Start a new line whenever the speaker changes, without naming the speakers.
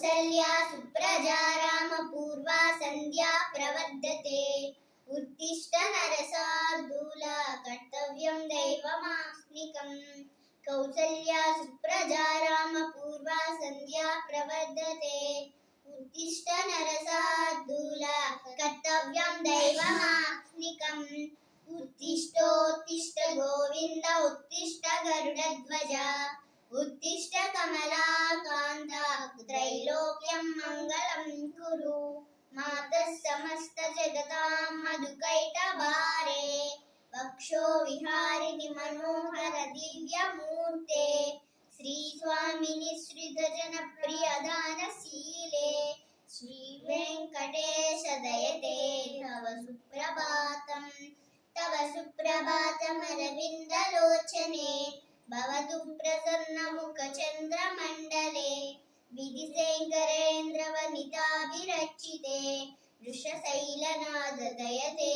कौसल्या सुप्रजा रामपूर्वा सन्ध्या प्रवर्धते उत्तिष्ठ नरसार्दूला कर्तव्यं दैवमास्निकम् कौसल्या सुप्रजा रामपूर्वा सन्ध्या प्रवर्धते उत्तिष्ठ नरसार्दूला कर्तव्यं दैवमास्निकम् उत्तिष्ठोत्तिष्ठ गोविन्द उत्तिष्ठ गरुडध्वज उत्तिष्ठ कमलाकान्ता మంగళం కురు మాత సమస్త జగతాం మధుకైటభారే వక్షో విహారిణి మనోహర దివ్యమూర్తే. శ్రీ స్వామిని శ్రీత జనప్రియ దానశీలే శ్రీ వెంకటేశ దయతే తవ సుప్రభాతం. తవ సుప్రభాతం అరవిందలోచనే. భవతు ప్రసన్నముఖ చంద్రమ దిశంకరేంద్రవనితా విరచితే వృషశైలనాథ దయతే